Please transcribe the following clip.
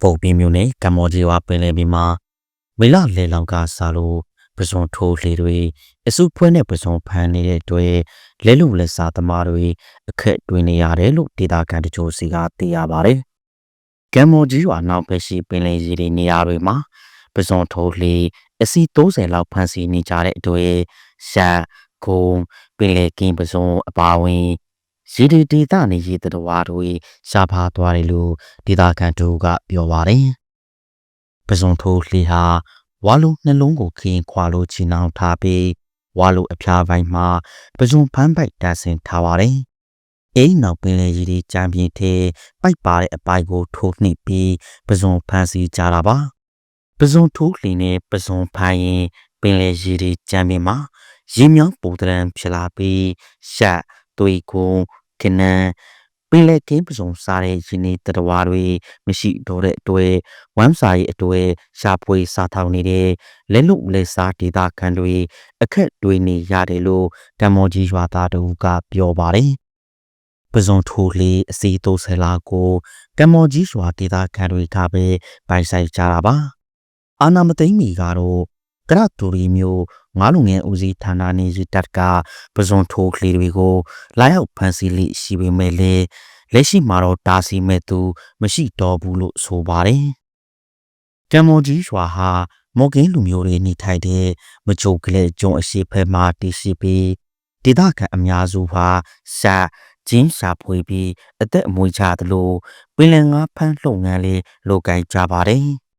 ဖုန်ပင်းမျိုးနဲ့ကမ္ဘောဒီးယားပင်လယ်ပြင်မှာမေလလေလောင်ကစားလို့ပဇွန်ထိုးလေတွေအစုဖွဲနဲ့ပဇွန်ဖမ်းနေတဲ့အတွက်လဲလူလက်စားသမားတွေအခက်တွေ့နေရတယ်လို့ဒေတာကန်တချို့စီကသိရပါတယ်။ကမ္ဘောဒီးယားနောက်ဘက်ရှိပင်လယ်ရေတွေနေရာတွေမှာပဇွန်ထိုးလေအစီ30လောက်ဖမ်းဆီးနေကြတဲ့အတွက်ရှာကုံပင်လယ်ကင်းပဇွန်အပါဝင် ရေဒီဒေတာနေရေတတော်တွေရှားဖားသွားတယ်လို့ဒေတာကန်တို့ကပြောပါတယ်။ပဇွန်ထိုးလေဟာဝါလူနှလုံးကိုခရင်ခွာလို့ချီနှောင်ထားပြီးဝါလူအဖျားပိုင်းမှာပဇွန်ဖမ်းပိုက်တာဆင်ထားပါတယ်။အိမ်နောက်ပင်လေရေဒီကြံပြင်းထဲပိုက်ပါတဲ့အပိုက်ကိုထိုးနှိပ်ပြီးပဇွန်ဖမ်းဆီးကြတာပါ။ပဇွန်ထိုးလေနဲ့ပဇွန်ဖမ်းရင်ပင်လေရေဒီကြံပြင်းမှာရေမြောင်းပုံတရံဖြစ်လာပြီးရှက်သွေးကုန်း ကနန်းပင်လေကင်းပစုံစားတဲ့ရင်းနေတတော်ဝါတွေမရှိတော့တဲ့အတွက်ဝမ်းစာရဲ့အတွက်ရှာဖွေစားထောင်နေတဲ့လက်လုံလက်စားဒေတာခံတွေအခက်တွေနေရတယ်လို့တမော်ကြီးရွာသားတို့ကပြောပါတယ်ပဇွန်ထိုးလေးအစီတိုးဆယ်လာကိုကမော်ကြီးရွာဒေတာခံတွေကပဲပိုင်ဆိုင်ကြတာပါအာနာမသိမ့်မီကတော့ ကရတူရီမျိုးငါးလူငယ်ဦးစီးဌာနနေရတပ်ကပဇွန်ထိုးကလေးတွေကိုလာရောက်ဖမ်းဆီးလိရှိပေမဲ့လေလက်ရှိမှာတော့တာစီမဲ့သူ မရှိတော့ဘူးလို့ဆိုပါတယ်။ကမ်မောကြီးရွာဟာမော်ကင်းလူမျိုးတွေနေထိုင်တဲ့မချိုကလေးကျွန်းအရှိဖက်မှာတည်ရှိပြီးဒေသခံအများစုဟာစာကျင်းစာဖွေပြီးအသက်အမွေးကြသလိုပင်လယ်ငါးဖမ်းလှုပ်ငန်းလေးလုပ်ကိုင်ကြပါတယ်။